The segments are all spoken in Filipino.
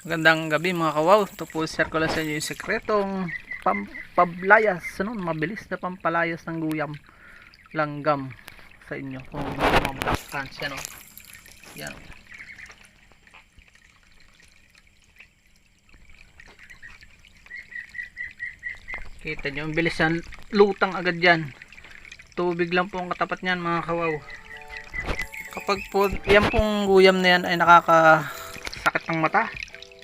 Magandang gabi mga kawaw. Ito po share ko lang sa inyo yung sekretong pampalayas. Ano, mabilis na pampalayas ng guyam langgam sa inyo. Kung mga black pants yan o. Yan. Kita nyo, ang bilis yan. Lutang agad yan. Tubig lang po ang katapat niyan mga kawaw. Kapag po, yan pong guyam na yan ay nakakasakit ng mata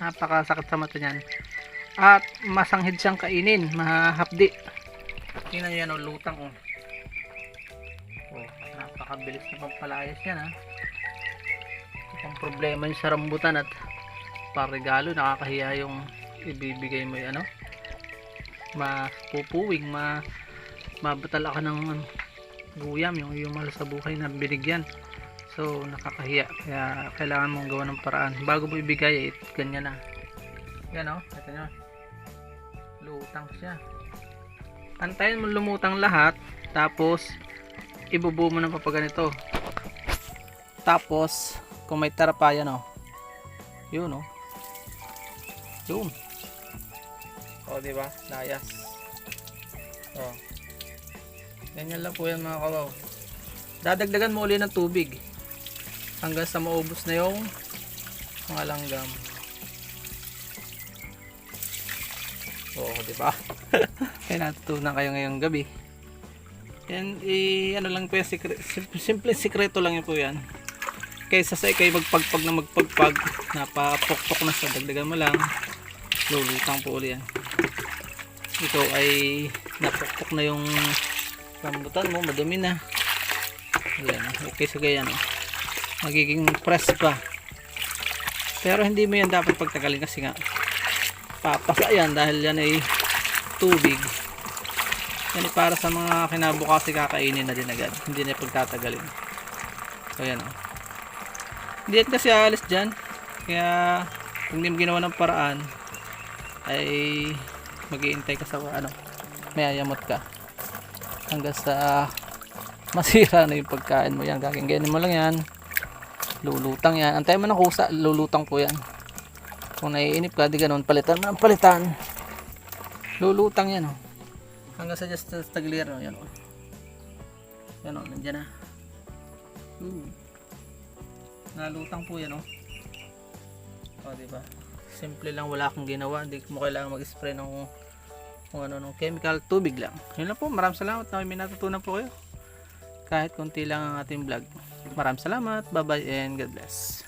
napakasakit sa mata niyan. At masanghid siyang kainin mahapdi tingnan nyo yan o lutang o oh, napakabilis na pampalayas yan ha ang problema yung sa rambutan at parregalo nakakahiya yung ibibigay mo yung ano. Mapupuwing ma mabatala ka ng guyam yung yung mahal sa buhay na binigyan So, nakakahiya. Kaya, kailangan mong gawa ng paraan. Bago mo ibigay, eh, ganyan na. Yan o. Oh, ito nyo. Lutang siya. Antayin mo lumutang lahat. Tapos, ibubuo mo ng papaganito. Tapos, kung may tarapa yan o. Yun o. Yun. O, diba? Layas. O. Ganyan lang po yan mga kawaw. Dadagdagan mo uli ng tubig hanggang sa maubos na yung mga langgam. Oo, di ba? Kaya natutunan kayo ngayong gabi. Yan, i, ano lang po yung sikre, simple, sikreto lang yun po yan. Kaysa sa ikay magpagpag na magpagpag, napapokpok na sa dagdagan mo lang, lulutang po uli yan. Ito ay napokpok na yung rambutan mo, madumi na. Ayan, okay sa ganyan. Oh magiging press pa. Pero hindi mo yan dapat pagtagalin kasi nga papasa yan dahil yan ay tubig. Yan ay para sa mga kinabukas kakainin na din agad. Hindi na pagtatagalin. So yan o oh. hindi yan kasi alis dyan. Kaya kung hindi mo ginawa ng paraan ay mag-iintay ka sa ano mayayamot ka. Hanggang sa masira na yung pagkain mo. Yan gagawin mo lang yan lulutang yan. Antay mo ng kusa. Lulutang po yan. Kung naiinip ka di ganun. Palitan mo ng palitan. Lulutang yan oh. hanggang sa just taglir oh, yan oh. yan oh nandyan na. Hmm. nalutang po yan oh. Oh diba simple lang wala akong ginawa. Hindi mo kailangan mag-spray ng kung ano ng chemical. Tubig lang. Yun lang po. Maraming salamat. Na may natutunan po kayo. Kahit konti lang ang ating vlog Maraming salamat. Bye-bye and God bless.